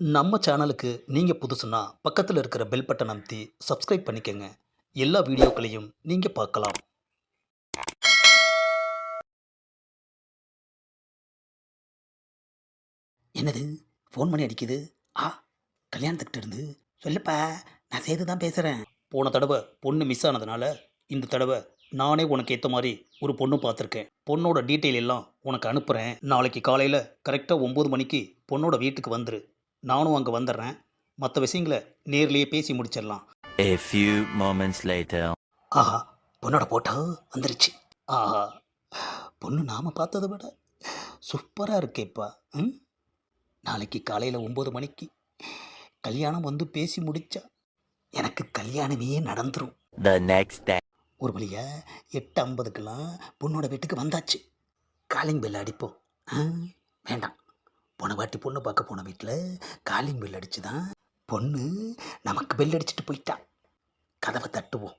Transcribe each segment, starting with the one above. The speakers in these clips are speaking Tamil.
நம்ம சேனலுக்கு நீங்கள் புதுசுன்னா பக்கத்தில் இருக்கிற பெல் பட்டன் அமைத்தி சப்ஸ்கிரைப் பண்ணிக்கோங்க. எல்லா வீடியோக்களையும் நீங்கள் பார்க்கலாம். என்னது? ஃபோன் பண்ணி அடிக்குது? ஆ கல்யாணத்துக்கிட்ட இருந்து சொல்லப்பா நான் சேது தான் பேசுகிறேன் போன தடவை பொண்ணு மிஸ் ஆனதுனால இந்த தடவை நானே உனக்கு ஏற்ற மாதிரி ஒரு பொண்ணு பார்த்துருக்கேன். பொண்ணோட டீட்டெயில் எல்லாம் உனக்கு அனுப்புகிறேன் நாளைக்கு காலையில் கரெக்டாக ஒம்பது மணிக்கு பொண்ணோட வீட்டுக்கு வந்துரு. நானும் அங்கே வந்துடுறேன் மற்ற விஷயங்களை நேர்லேயே பேசி முடிச்சிடலாம். A few moments later. ஆஹா பொண்ணோட போட்டோ வந்துருச்சு. ஆஹா பொண்ணு நாம் பார்த்ததை விட சூப்பராக இருக்கேப்பா. ம்? நாளைக்கு காலையில் ஒம்பது மணிக்கு கல்யாணம் வந்து பேசி முடிச்சா எனக்கு கல்யாணமே நடந்துரும். The next day. ஒரு வழியா எட்டு ஐம்பதுக்கெல்லாம் பொண்ணோட வீட்டுக்கு வந்தாச்சு. காலிங் பெல் அடிப்போம். ஆ, வேண்டாம். போன வாட்டி பொண்ணு பார்க்க போன வீட்டில் காலிங் பெல் அடிச்சு தான் பொண்ணு நமக்கு பெல் அடிச்சிட்டு போயிட்டா. கதவை தட்டுவோம்.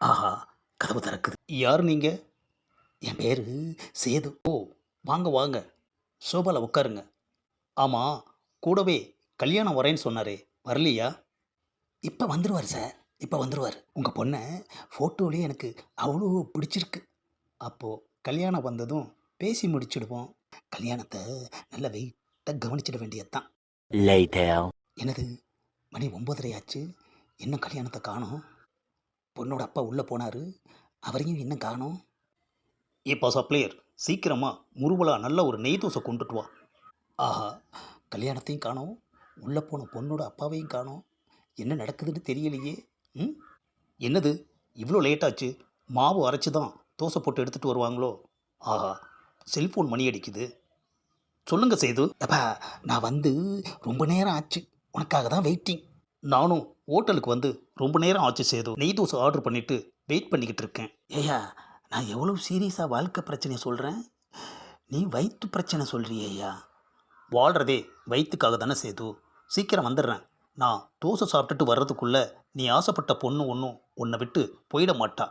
ஆஹா கதவு திறக்குது. யார் நீங்கள் என் பேர் சேது. ஓ வாங்க வாங்க. சோபாவில் உட்காருங்க. ஆமாம் கூடவே கல்யாணம் வரேன்னு சொன்னாரே வரலையா? இப்போ வந்துடுவார் சார் இப்போ வந்துடுவார் உங்கள் பொண்ணை ஃபோட்டோலேயே எனக்கு அவ்வளோ பிடிச்சிருக்கு. அப்போது கல்யாணம் வந்ததும் பேசி முடிச்சிடுவோம். கல்யாணத்தை நல்ல வெயிட்டாக கவனிச்சிட வேண்டியதுதான். Later. என்னது? மணி ஒம்பதரை ஆச்சு. இன்னும் கல்யாணத்தை காணோம்? பொண்ணோட அப்பா உள்ளே போனார். அவரையும் இன்னும் காணோம். ஏப்பா சப்ளையர் சீக்கிரமாக முருவலா நல்ல ஒரு நெய் தோசை கொண்டுட்டு வா. ஆஹா கல்யாணத்தையும் காணோம். உள்ளே போன பொண்ணோட அப்பாவையும் காணோம். என்ன நடக்குதுன்னு தெரியலையே. ம்? என்னது? இவ்வளோ லேட்டாச்சு மாவு அரைச்சி தான் தோசை போட்டு எடுத்துகிட்டு வருவாங்களோ? ஆஹா செல்ஃபோன் மணி அடிக்குது. சொல்லுங்க சேது. அப்பா நான் வந்து ரொம்ப நேரம் ஆச்சு. உனக்காக தான் வெயிட்டிங் நானும் ஹோட்டலுக்கு வந்து ரொம்ப நேரம் ஆச்சு சேது. நெய் தோசை ஆர்டர் பண்ணிட்டு வெயிட் பண்ணிக்கிட்டு இருக்கேன். ஏய்யா நான் எவ்வளோ சீரியஸாக வாழ்க்கை பிரச்சனையை சொல்கிறேன் நீ வயிற்று பிரச்சனை சொல்கிறியா வாழ்கிறதே வயிற்றுக்காக தானே சேது. சீக்கிரம் வந்துடுறேன். நான் தோசை சாப்பிட்டுட்டு வர்றதுக்குள்ளே நீ ஆசைப்பட்ட பொண்ணு ஒன்றும் உன்னை விட்டு போயிட மாட்டா.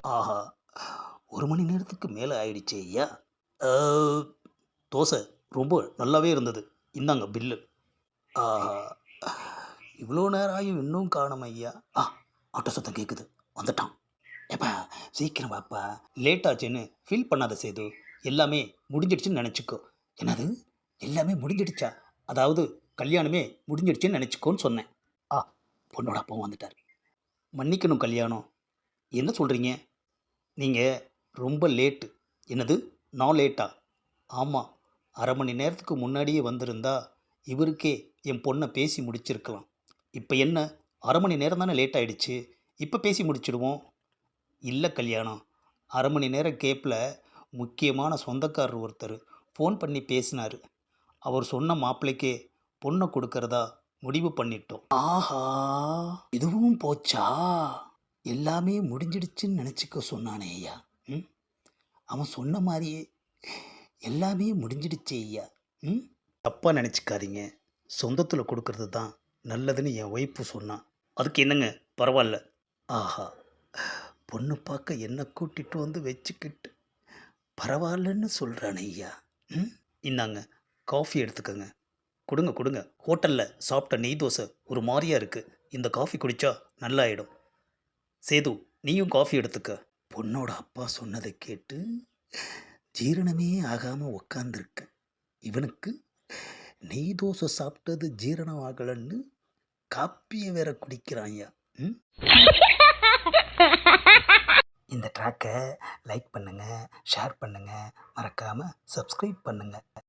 ஆஹா. ஒரு மணி நேரத்துக்கு மேலே ஆயிடுச்சே ஐயா. தோசை ரொம்ப நல்லாவே இருந்தது. இந்தாங்க பில்லு. இவ்வளோ நேரம் ஆகியும் இன்னும் காணும் ஐயா. ஆ ஆட்டோ சத்தம் கேட்குது வந்துட்டான். எப்பா சீக்கிரம் வாப்பா. லேட் ஆச்சுன்னு ஃபீல் பண்ணாத சேது. எல்லாமே முடிஞ்சிடுச்சுன்னு நினச்சிக்கோ. என்னது? எல்லாமே முடிஞ்சிடுச்சா? அதாவது கல்யாணமே முடிஞ்சிடுச்சுன்னு நினச்சிக்கோன்னு சொன்னேன். ஆ பொண்ணோட அப்பாவும் வந்துட்டார். மன்னிக்கணும் கல்யாணம். என்ன சொல்கிறீங்க நீங்கள் ரொம்ப லேட்டு. என்னது? நான் லேட்டா? ஆமாம் அரை மணி நேரத்துக்கு முன்னாடியே வந்திருந்தா இவருக்கே என் பொண்ணை பேசி முடிச்சிருக்கலாம். இப்போ என்ன? அரை மணி நேரம் தானே லேட் ஆகிடுச்சு இப்போ பேசி முடிச்சிடுவோம். இல்லை கல்யாணம் அரை மணி நேரம் கேப்பில் முக்கியமான சொந்தக்காரர் ஒருத்தர் ஃபோன் பண்ணி பேசினார். அவர் சொன்ன மாப்பிள்ளைக்கே பொண்ணை கொடுக்கறதா முடிவு பண்ணிட்டோம். ஆஹா! இதுவும் போச்சா? எல்லாமே முடிஞ்சிடுச்சுன்னு நினச்சிக்க சொன்னானே ஐயா. அவன் சொன்ன மாதிரியே. எல்லாமே முடிஞ்சிடுச்சே ஐயா. ம்? தப்பாக நினச்சிக்காதீங்க. சொந்தத்தில் கொடுக்கறது தான் நல்லதுன்னு என் ஒய்ஃபு சொன்னான் அதுக்கு என்னங்க? பரவாயில்ல. ஆஹா. பொண்ணு பார்க்க என்னை கூட்டிகிட்டு வந்து வச்சுக்கிட்டு பரவாயில்லன்னு சொல்கிறானே ஐயா. ம்? இந்தாங்க காஃபி எடுத்துக்கோங்க. கொடுங்க கொடுங்க. ஹோட்டலில் சாப்பிட்ட நெய் தோசை ஒரு மாதிரியா இருக்குது இந்த காஃபி குடித்தா நல்லாயிடும். சேது நீயும் காஃபி எடுத்துக்க. பொண்ணோட அப்பா சொன்னதை கேட்டு ஜீரணமே ஆகாமல் உக்காந்துருக்க. இவனுக்கு நெய் தோசை சாப்பிட்டது ஜீரணம் ஆகலைன்னு காப்பியை வேற குடிக்கிறான்யா ம்? இந்த ட்ராக்கை லைக் பண்ணுங்கள் ஷேர் பண்ணுங்கள் மறக்காமல் சப்ஸ்கிரைப் பண்ணுங்கள்